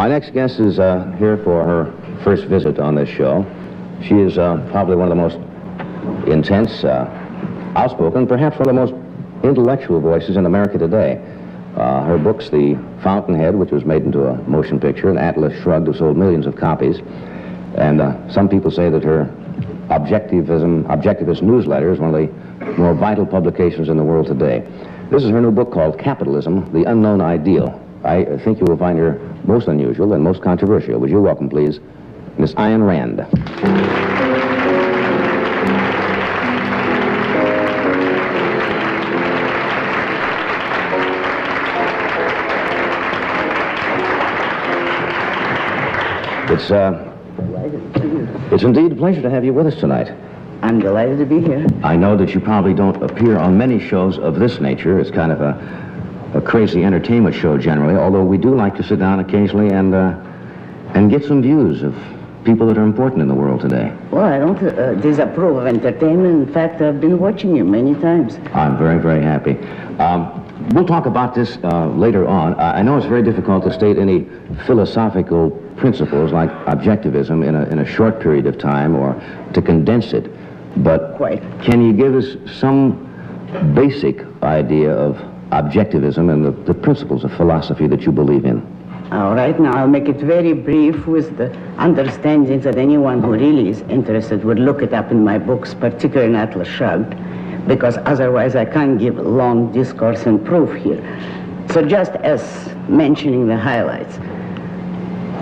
My next guest is uh, here for her first visit on this show. She is uh, probably one of the most intense, uh, outspoken, perhaps one of the most intellectual voices in America today. Uh, her books, The Fountainhead, which was made into a motion picture, and Atlas Shrugged, have sold millions of copies. And uh, some people say that her objectivism, objectivist newsletter is one of the more vital publications in the world today. This is her new book called Capitalism, The Unknown Ideal. I think you will find her most unusual and most controversial. Would you welcome, please, Miss Ayn Rand. It's, uh, it's indeed a pleasure to have you with us tonight. I'm delighted to be here. I know that you probably don't appear on many shows of this nature. It's kind of a, a crazy entertainment show generally, although we do like to sit down occasionally and, uh, and get some views of people that are important in the world today. Well, I don't uh, disapprove of entertainment. In fact, I've been watching you many times. I'm very, very happy. Um, we'll talk about this uh, later on. I I know it's very difficult to state any philosophical principles like objectivism in a, in a short period of time or to condense it. But Quite. can you give us some basic idea of objectivism and the, the principles of philosophy that you believe in? All right, now I'll make it very brief with the understanding that anyone who really is interested would look it up in my books, particularly in Atlas Shrugged, because otherwise I can't give long discourse and proof here. So just as mentioning the highlights.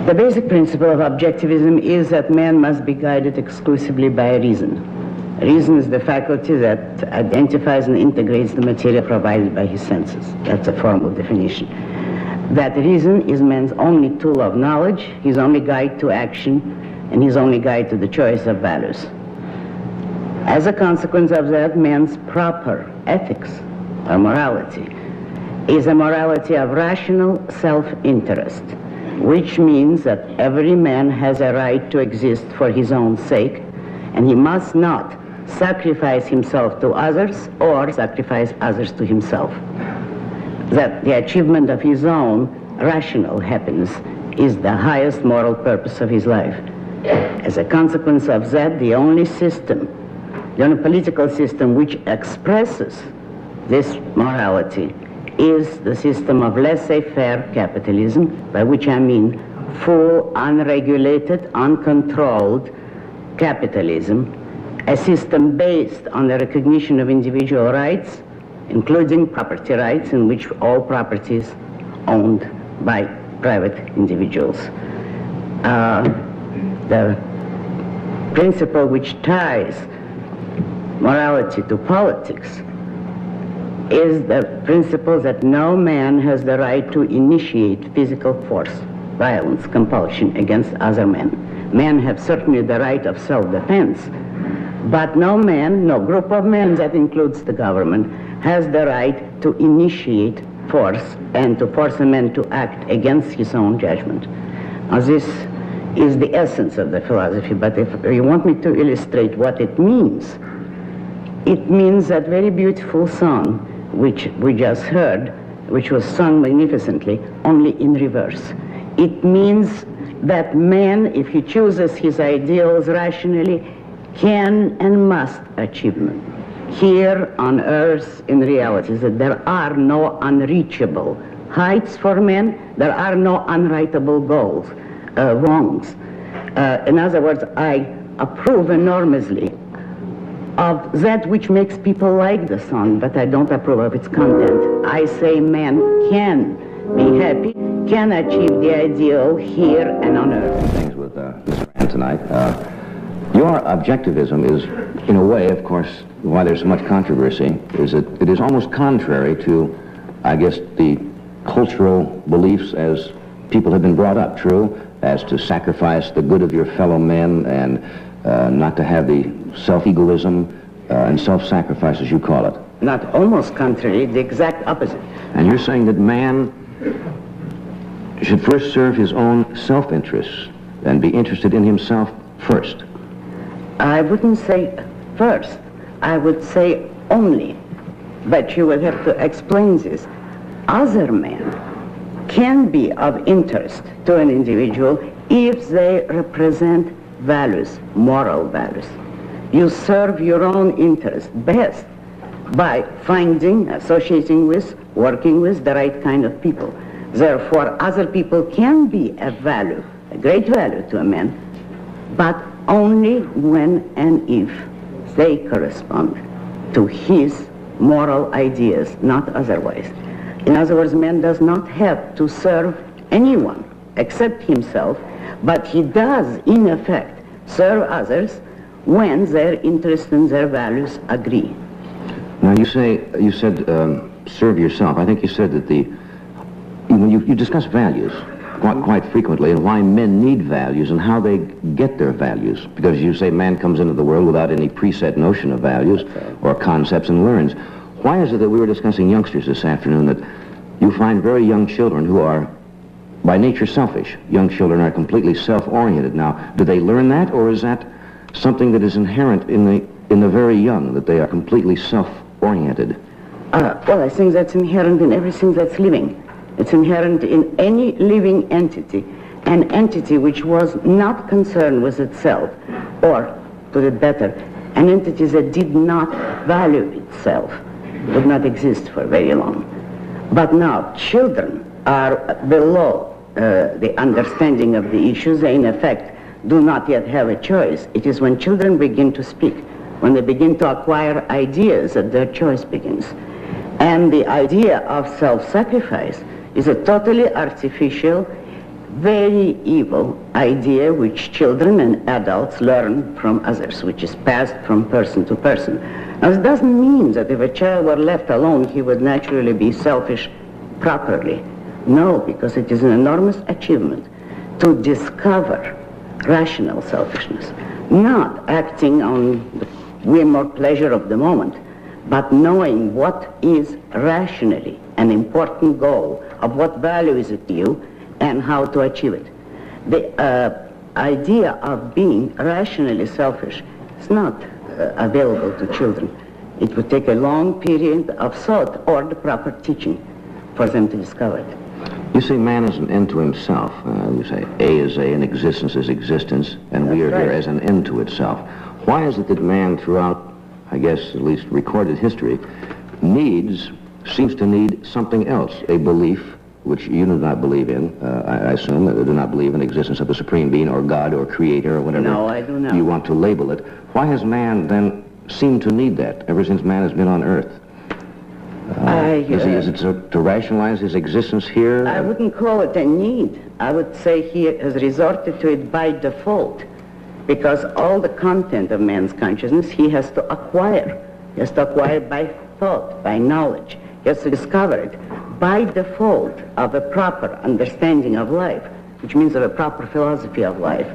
The basic principle of objectivism is that man must be guided exclusively by reason. Reason is the faculty that identifies and integrates the material provided by his senses. That's a formal definition. That reason is man's only tool of knowledge, his only guide to action, and his only guide to the choice of values. As a consequence of that, man's proper ethics, or morality, is a morality of rational self-interest, which means that every man has a right to exist for his own sake, and he must not sacrifice himself to others or sacrifice others to himself. That the achievement of his own rational happiness is the highest moral purpose of his life. As a consequence of that, the only system, the only political system which expresses this morality is the system of laissez-faire capitalism, by which I mean full, unregulated, uncontrolled capitalism, a system based on the recognition of individual rights, including property rights, in which all property is owned by private individuals. Uh, the principle which ties morality to politics is the principle that no man has the right to initiate physical force, violence, compulsion against other men. Men have certainly the right of self-defense, but no man, no group of men, that includes the government, has the right to initiate force and to force a man to act against his own judgment. Now this is the essence of the philosophy, but if you want me to illustrate what it means, it means that very beautiful song which we just heard, which was sung magnificently, only in reverse. It means that man, if he chooses his ideals rationally, can and must achieve them. Here on earth, in reality, that there are no unreachable heights for men, there are no unwritable goals, uh, wrongs. Uh, in other words, I approve enormously of that which makes people like the song, but I don't approve of its content. I say man can be happy, can achieve the ideal here and on earth. Things with uh, Mr. Rand tonight. Uh, your objectivism is, in a way, of course, why there's so much controversy, is that it is almost contrary to, I guess, the cultural beliefs as people have been brought up, true, as to sacrifice the good of your fellow men and uh, not to have the self-egoism uh, and self-sacrifice, as you call it. Not almost contrary, the exact opposite. And you're saying that man should first serve his own self-interests and be interested in himself first. I wouldn't say first, I would say only. But you will have to explain this. Other men can be of interest to an individual if they represent values, moral values. You serve your own interest best by finding, associating with, working with the right kind of people. Therefore, other people can be a value, a great value to a man, but only when and if they correspond to his moral ideas, not otherwise. In other words, man does not have to serve anyone except himself, but he does, in effect, serve others when their interests and their values agree. Now, you say, you said um, serve yourself. I think you said that the, when you, you discuss values quite, quite frequently and why men need values and how they get their values. Because you say man comes into the world without any preset notion of values or concepts and learns. Why is it that we were discussing youngsters this afternoon that you find very young children who are by nature selfish. Young children are completely self-oriented. Now, do they learn that, or is that something that is inherent in the in the very young that they are completely self-oriented? Uh, well, I think that's inherent in everything that's living. It's inherent in any living entity, an entity which was not concerned with itself, or, put it better, an entity that did not value itself would not exist for very long. But now, children are below uh, the understanding of the issues. They, in effect, do not yet have a choice. It is when children begin to speak, when they begin to acquire ideas, that their choice begins. And the idea of self-sacrifice is a totally artificial, very evil idea which children and adults learn from others, which is passed from person to person. Now, it doesn't mean that if a child were left alone, he would naturally be selfish properly. No, because it is an enormous achievement to discover rational selfishness, not acting on the whim or pleasure of the moment, but knowing what is rationally an important goal, of what value is it to you, and how to achieve it. The uh, idea of being rationally selfish is not uh, available to children. It would take a long period of thought or the proper teaching for them to discover it. You say man is an end to himself. Uh, you say A is A and existence is existence, and we are That's here as an end to itself. Why is it that man throughout, I guess, at least recorded history, needs, seems to need something else, a belief which you do not believe in, uh, I, I assume, that do not believe in the existence of a supreme being or God or creator or whatever No, I do not. you want to label it. Why has man then seemed to need that ever since man has been on earth? I, Is, he, uh, is it to, to rationalize his existence here? I wouldn't call it a need. I would say he has resorted to it by default because all the content of man's consciousness he has to acquire. He has to acquire by thought, by knowledge. Has to discover it by default of a proper understanding of life, which means of a proper philosophy of life.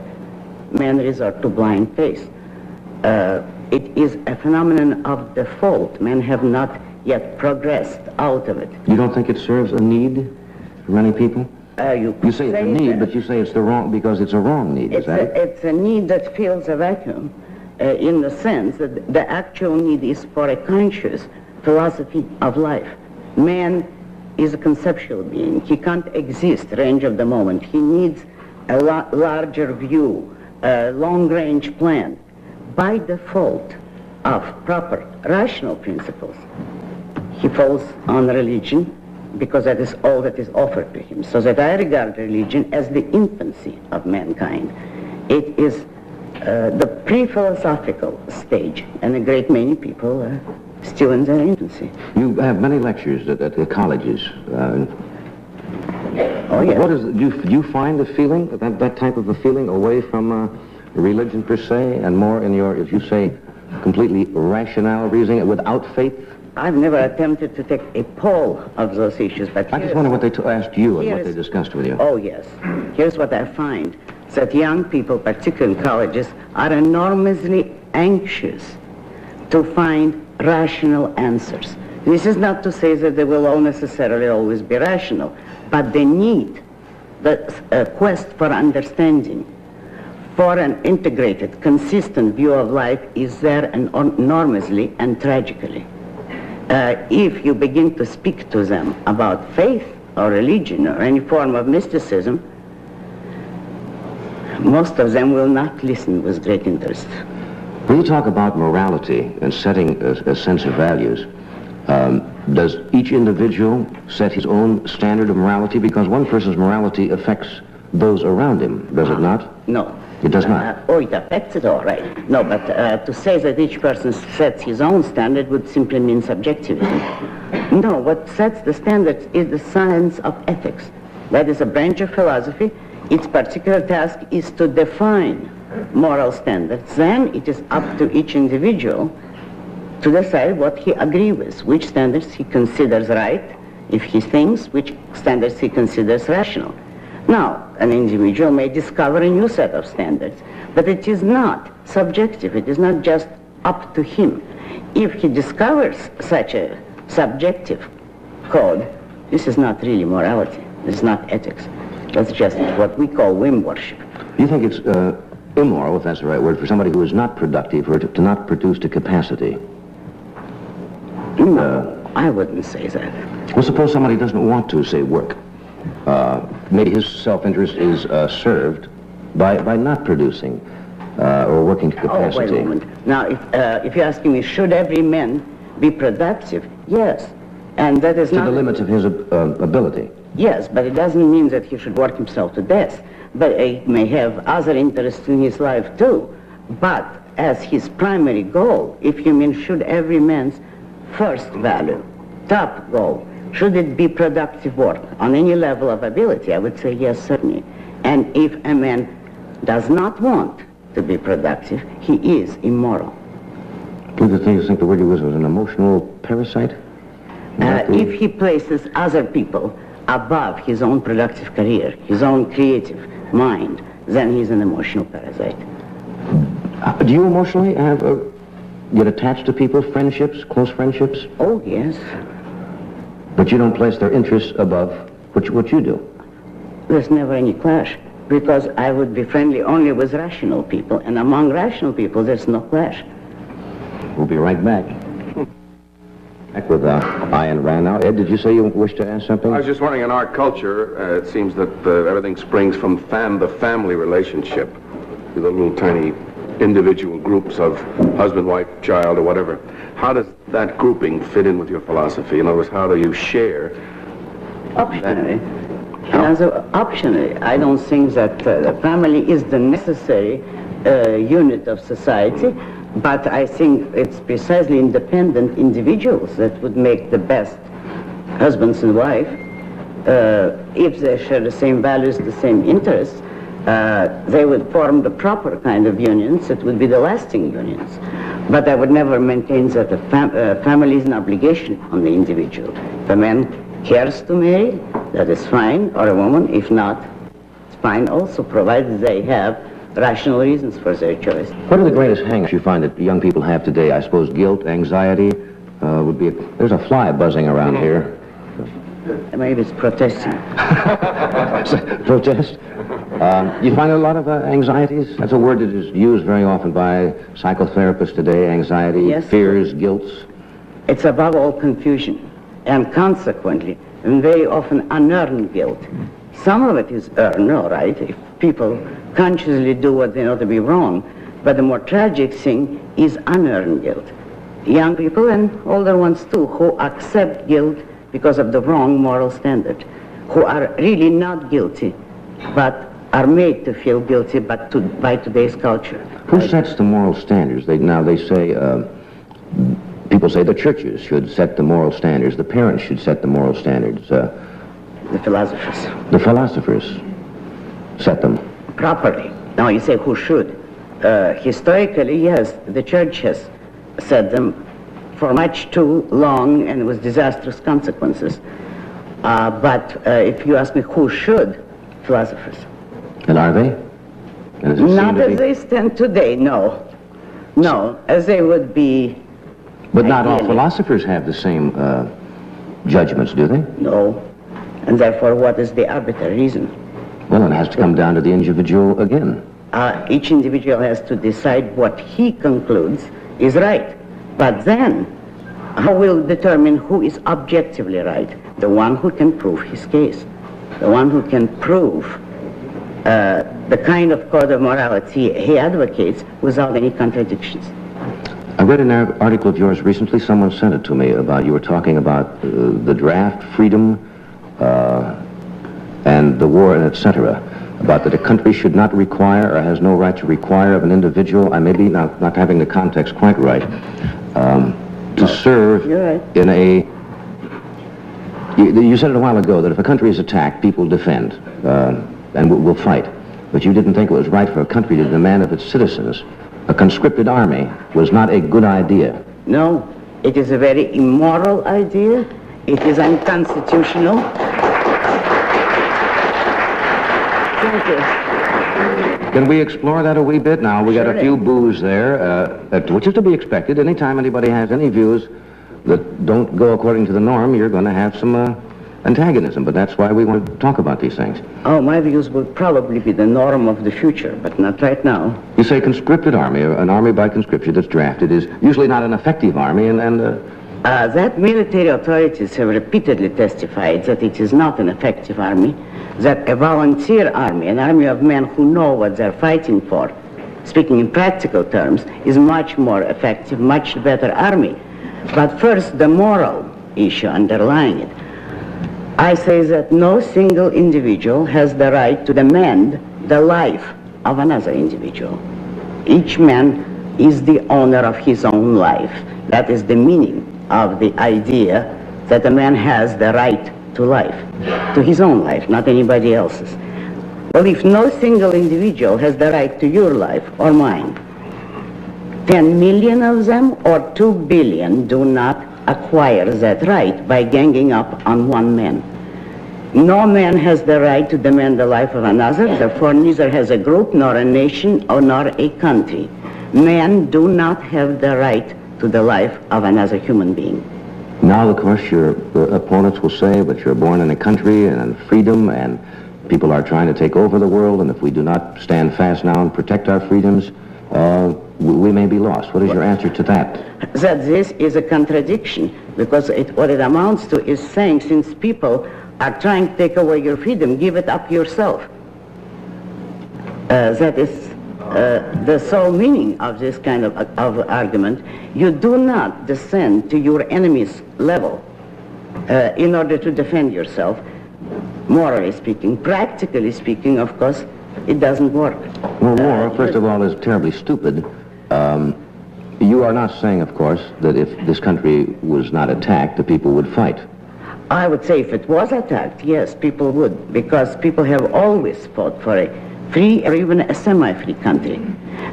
Man resort to blind faith. Uh, it is a phenomenon of default. Men have not yet progressed out of it. You don't think it serves a need for many people? Uh, you, You say it's a need, but you say it's the wrong because it's a wrong need. Is It's that a, it? it's a need that fills a vacuum uh, in the sense that the actual need is for a conscious philosophy of life. Man is a conceptual being. He can't exist range of the moment. He needs a la- larger view, a long-range plan. By default of proper rational principles, he falls on religion because that is all that is offered to him. So that I regard religion as the infancy of mankind. It is uh, the pre-philosophical stage, and a great many people are still in their infancy. You have many lectures at, at the colleges. Uh, Oh, yes. What is do you, do you find the feeling that that type of a feeling away from uh, religion per se, and more in your, if you say, completely rational reasoning without faith? I've never attempted to take a poll of those issues, but I just wonder what they t- asked you and what they discussed with you. Oh, yes. Here's what I find, that young people, particularly in colleges, are enormously anxious to find rational answers. This is not to say that they will all necessarily always be rational, but they need the uh, quest for understanding, for an integrated, consistent view of life is there en- enormously and tragically. Uh, if you begin to speak to them about faith or religion or any form of mysticism, most of them will not listen with great interest. When you talk about morality and setting a, a sense of values, um, does each individual set his own standard of morality? Because one person's morality affects those around him, does it not? No. It does not. Uh, oh, it affects it all right. No, but uh, to say that each person sets his own standard would simply mean subjectivity. No, what sets the standards is the science of ethics. That is a branch of philosophy. Its particular task is to define moral standards. Then it is up to each individual to decide what he agrees with, which standards he considers right, if he thinks, which standards he considers rational. Now, an individual may discover a new set of standards, but it is not subjective. It is not just up to him. If he discovers such a subjective code, this is not really morality. This is not ethics. That's just what we call whim worship. Do you think it's uh, immoral, if that's the right word, for somebody who is not productive or to, to not produce to capacity? No, I wouldn't say that. Well, suppose somebody doesn't want to, say, work. Uh, maybe his self-interest is uh, served by, by not producing uh, or working to capacity. Oh, wait a moment. Now, if, uh, if you're asking me, should every man be productive? Yes. And that is To not... the limits of his uh, ability. Yes, but it doesn't mean that he should work himself to death. But he may have other interests in his life too. But as his primary goal, if you mean should every man's first value, top goal, should it be productive work on any level of ability? I would say yes, certainly. And if a man does not want to be productive, he is immoral. Do you think, think the word you used was an emotional parasite? Uh, if he places other people above his own productive career, his own creative mind, then he's an emotional parasite. Uh, do you emotionally have uh, get attached to people, friendships, close friendships, Oh, yes. but you don't place their interests above what you, what you do? There's never any clash because I would be friendly only with rational people, and among rational people, there's no clash. We'll be right back. Back with uh, Ayn Rand now. Ed, did you say you wished to ask something? I was just wondering, in our culture, uh, it seems that uh, everything springs from fam the family relationship, the little tiny individual groups of husband, wife, child, or whatever. How does that grouping fit in with your philosophy? In other words, how do you share? Optionally. And so, optionally, I don't think that uh, the family is the necessary uh, unit of society, but I think it's precisely independent individuals that would make the best husbands and wife uh, if they share the same values, the same interests. Uh, they would form the proper kind of unions that would be the lasting unions. But I would never maintain that a fam- uh, family is an obligation on the individual. If a man cares to marry, that is fine, or a woman, if not, it's fine also, provided they have rational reasons for their choice. What are the greatest hangups you find that young people have today? I suppose guilt, anxiety uh, would be. A, there's a fly buzzing around here. Maybe it's protesting. Protest. Uh, you find a lot of uh, anxieties. That's a word that is used very often by psychotherapists today. Anxiety, Yes. fears, guilts. It's above all confusion, and consequently, very often unearned guilt. Some of it is earned, all right, if people consciously do what they know to be wrong, but the more tragic thing is unearned guilt. Young people and older ones too, who accept guilt because of the wrong moral standard, who are really not guilty, but are made to feel guilty but to, by today's culture. Who sets the moral standards? They, now, they say, uh, people say the churches should set the moral standards, the parents should set the moral standards, uh, The philosophers. the philosophers set them. Properly. Now you say who should? Uh, historically, yes, the church has said them for much too long and with disastrous consequences. Uh, but uh, if you ask me who should, philosophers. And are they? And does it seem Not as they stand today, no. No, as they would be, But not all philosophers have the same uh, judgments, do they? no. And therefore, what is the arbitrary reason? Well, it has to come down to the individual again. uh, each individual has to decide what he concludes is right. But then, How will determine who is objectively right? The one who can prove his case, the one who can prove uh, the kind of code of morality he advocates without any contradictions. I read an article of yours recently. Someone sent it to me about you were talking about uh, the draft, freedom, uh, and the war, and etc. About that a country should not require or has no right to require of an individual. I may be not, not having the context quite right. Um, to serve right. in a. You, you said it a while ago that if a country is attacked, people defend uh, and will, will fight. But you didn't think it was right for a country to demand of its citizens a conscripted army was not a good idea. No, it is a very immoral idea. It is unconstitutional. Thank you. Can we explore that a wee bit now? We got a few boos there, uh, that- which is to be expected. Anytime anybody has any views that don't go according to the norm, you're going to have some uh, antagonism. But that's why we want to talk about these things. Oh, my views will probably be the norm of the future, but not right now. You say conscripted army, an army by conscription that's drafted is usually not an effective army, and, and uh, Uh, that military authorities have repeatedly testified that it is not an effective army, that a volunteer army, an army of men who know what they're fighting for, speaking in practical terms, is much more effective, much better army. But first, the moral issue underlying it. I say that no single individual has the right to demand the life of another individual. Each man is the owner of his own life. That is the meaning of the idea that a man has the right to life, to his own life, not anybody else's. Well, if no single individual has the right to your life or mine, 10 million of them or 2 billion do not acquire that right by ganging up on one man. No man has the right to demand the life of another, therefore neither has a group, nor a nation, or nor a country. Men do not have the right to the life of another human being. now, of course, your opponents will say, but you're born in a country and in freedom, and people are trying to take over the world, and if we do not stand fast now and protect our freedoms, uh, we, we may be lost. What is your answer to that? that this is a contradiction because it, what it amounts to is saying since people are trying to take away your freedom, give it up yourself. Uh, that is uh, the sole meaning of this kind of, of argument. You do not descend to your enemy's level uh, in order to defend yourself, morally speaking. Practically speaking, of course, it doesn't work. Well, war, first of all, is terribly stupid. Um, you are not saying, of course, that if this country was not attacked, the people would fight. I would say if it was attacked, yes, people would, because people have always fought for a free or even a semi-free country.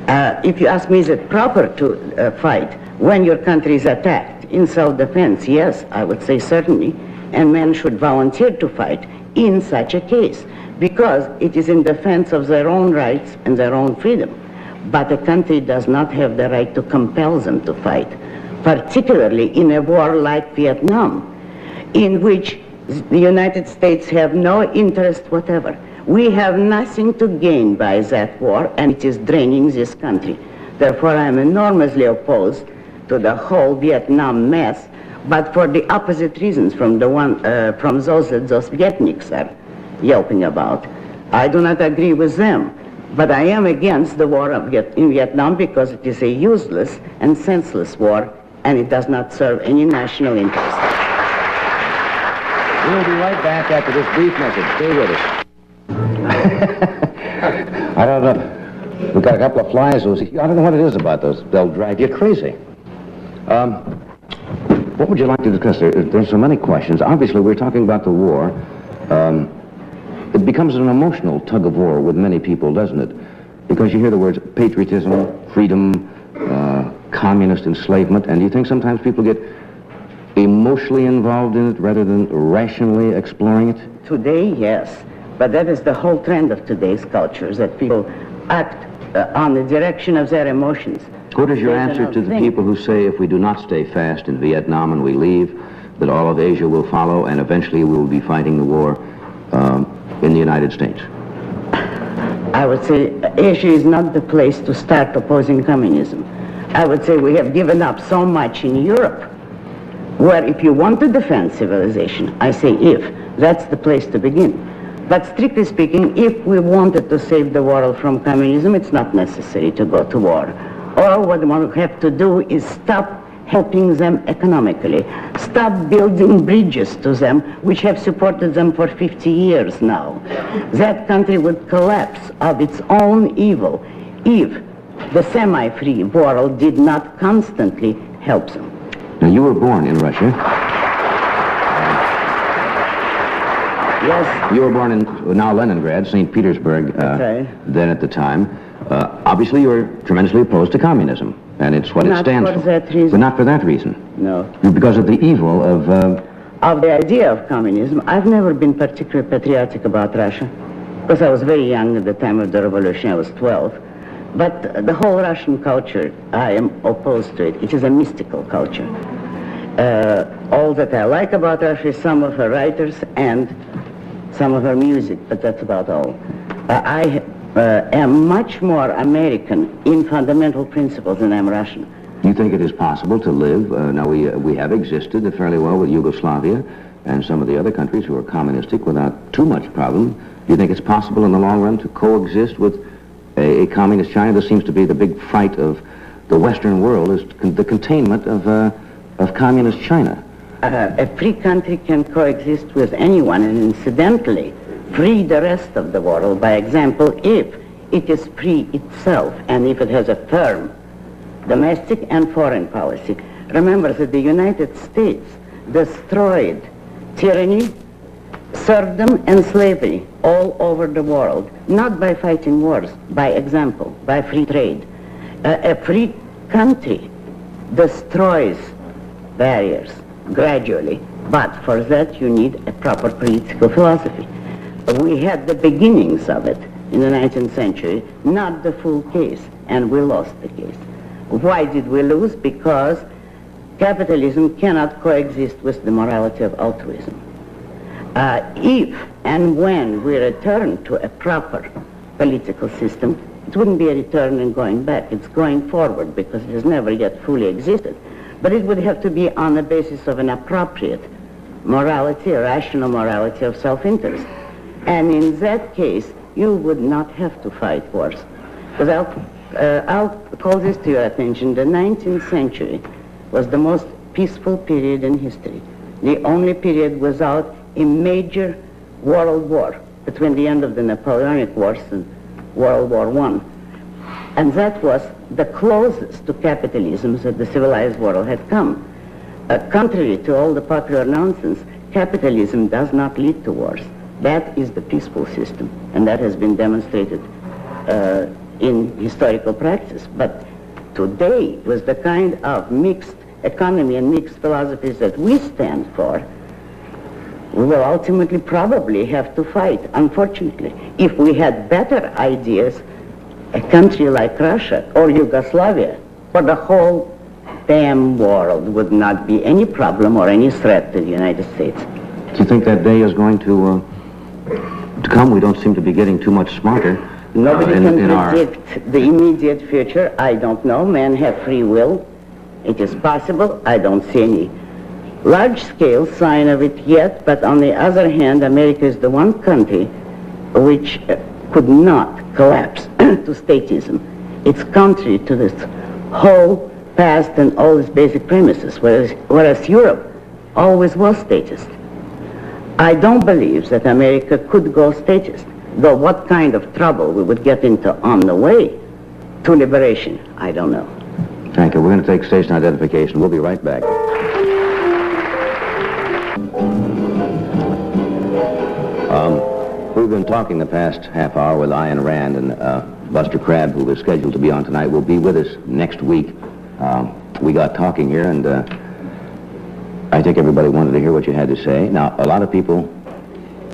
Uh, if you ask me, is it proper to uh, fight when your country is attacked in self-defense? Yes, I would say certainly, and men should volunteer to fight in such a case, because it is in defense of their own rights and their own freedom. But a country does not have the right to compel them to fight, particularly in a war like Vietnam in which the United States have no interest whatever. We have nothing to gain by that war, and it is draining this country. Therefore, I am enormously opposed to the whole Vietnam mess, but for the opposite reasons from the one uh, from those that those Vietniks are yelping about. I do not agree with them, but I am against the war of Viet- in Vietnam because it is a useless and senseless war, and it does not serve any national interest. We'll be right back after this brief message. Stay with us. I don't know. We've got a couple of flies. I don't know what it is about those. They'll drive you crazy. Um, what would you like to discuss? There, there's so many questions. Obviously, we're talking about the war. Um, it becomes an emotional tug of war with many people, doesn't it? Because you hear the words patriotism, freedom, uh, communist enslavement, and do you think sometimes people get emotionally involved in it rather than rationally exploring it? Today, yes. But that is the whole trend of today's cultures, that people act uh, on the direction of their emotions. What is your answer to the people who say if we do not stay fast in Vietnam and we leave, that all of Asia will follow and eventually we will be fighting the war um, in the United States? I would say Asia is not the place to start opposing communism. I would say we have given up so much in Europe where if you want to defend civilization, I say if, that's the place to begin. But strictly speaking, if we wanted to save the world from communism, it's not necessary to go to war. All what we have to do is stop helping them economically, stop building bridges to them, which have supported them for 50 years now. That country would collapse of its own evil if the semi-free world did not constantly help them. Now, you were born in Russia. Yes, You were born in now Leningrad, St. Petersburg, uh, right. then at the time. Uh, obviously, you were tremendously opposed to communism, and it's what it stands for for. that reason. But not for that reason. no. Because of the evil of. Uh, Of the idea of communism, I've never been particularly patriotic about Russia, because I was very young at the time of the revolution, I was 12. But the whole Russian culture, I am opposed to it. It is a mystical culture. Uh, all that I like about Russia is some of her writers and some of her music, but that's about all. Uh, I uh, am much more American in fundamental principles than I'm Russian. do you think it is possible to live? Uh, now, we, uh, we have existed fairly well with Yugoslavia and some of the other countries who are communistic without too much problem. Do you think it's possible in the long run to coexist with a, a communist China? This seems to be the big fight of the Western world, is the containment of, uh, of communist China. Uh, a free country can coexist with anyone and incidentally free the rest of the world by example if it is free itself and if it has a firm domestic and foreign policy. Remember that the United States destroyed tyranny, serfdom, and slavery all over the world, not by fighting wars, by example, by free trade. Uh, a free country destroys barriers gradually, but for that you need a proper political philosophy. We had the beginnings of it in the 19th century, not the full case, and we lost the case. Why did we lose? Because capitalism cannot coexist with the morality of altruism. Uh, if and when we return to a proper political system, it wouldn't be a return and going back. It's going forward because it has never yet fully existed. But it would have to be on the basis of an appropriate morality, a rational morality of self-interest. And in that case, you would not have to fight wars. Because I'll, uh, I'll call this to your attention. The 19th century was the most peaceful period in history. The only period without a major world war between the end of the Napoleonic Wars and World War One. And that was the closest to capitalism that the civilized world had come. Uh, contrary to all the popular nonsense, capitalism does not lead to wars. That is the peaceful system, and that has been demonstrated uh, in historical practice. But today, with the kind of mixed economy and mixed philosophies that we stand for, we will ultimately probably have to fight, unfortunately. If we had better ideas, a country like Russia or Yugoslavia, for the whole damn world would not be any problem or any threat to the United States. Do you think that day is going to, uh, to come? We don't seem to be getting too much smarter. Nobody uh, in, can in our- predict the immediate future. I don't know. Men have free will. It is possible. I don't see any large-scale sign of it yet, but on the other hand, America is the one country which uh, could not collapse to statism. It's contrary to this whole past and all its basic premises, whereas, whereas Europe always was statist. I don't believe that America could go statist, though what kind of trouble we would get into on the way to liberation, I don't know. Thank you. We're going to take station identification. We'll be right back. Um, we've been talking the past half hour with Ian Rand and uh, Buster Crabbe, who was scheduled to be on tonight, will be with us next week. Um, we got talking here, and uh, I think everybody wanted to hear what you had to say. Now, a lot of people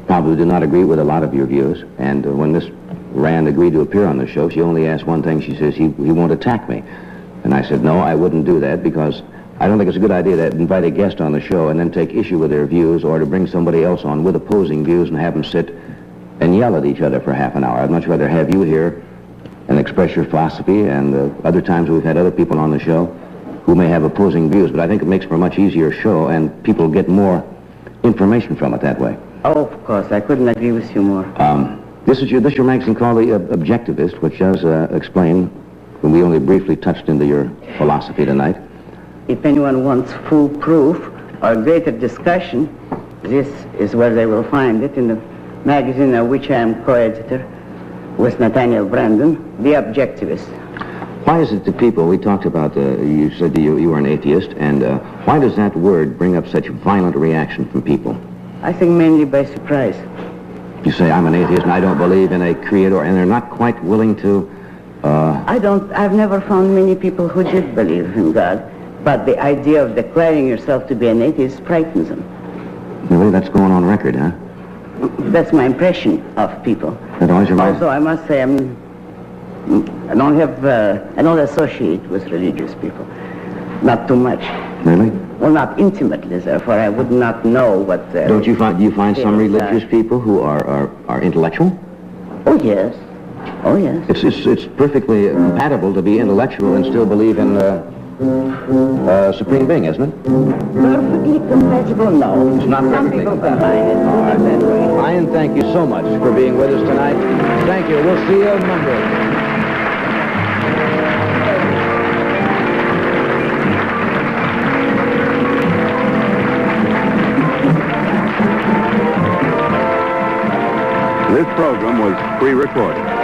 probably do not agree with a lot of your views, and uh, when Miss Rand agreed to appear on the show, she only asked one thing. She says, he, he won't attack me. And I said, no, I wouldn't do that because I don't think it's a good idea to invite a guest on the show and then take issue with their views or to bring somebody else on with opposing views and have them sit and yell at each other for half an hour. I'd much rather have you here and express your philosophy and uh, other times we've had other people on the show who may have opposing views, but I think it makes for a much easier show, and people get more information from it that way. Oh, of course, I couldn't agree with you more. Um, this is your this is your magazine called the uh, Objectivist, which does uh, explain. We only briefly touched into your philosophy tonight. If anyone wants full proof or greater discussion, this is where they will find it in the magazine of which I am co-editor with Nathaniel Brandon, The Objectivist. Why is it that people, we talked about, uh, you said you, you were an atheist, and uh, why does that word bring up such violent reaction from people? I think mainly by surprise. You say, I'm an atheist and I don't believe in a creator, and they're not quite willing to, uh, I don't, I've never found many people who did believe in God, but the idea of declaring yourself to be an atheist frightens them. really, that's going on record, huh? That's my impression of people. That Also, I must say, I'm, I don't have, uh, I don't associate with religious people. Not too much. Really? Well, not intimately, therefore, I would not know what... Uh, Don't you find, do you find some religious people who are, are, are intellectual? Oh, yes. Oh, yes. It's, it's, it's perfectly compatible to be intellectual and still believe in uh, uh, supreme being, isn't it? Perfectly compatible, no. It's not Some perfectly people compatible. combine it. All right. that way. Ryan, thank you so much for being with us tonight. Thank you. We'll see you Monday. This program was pre-recorded.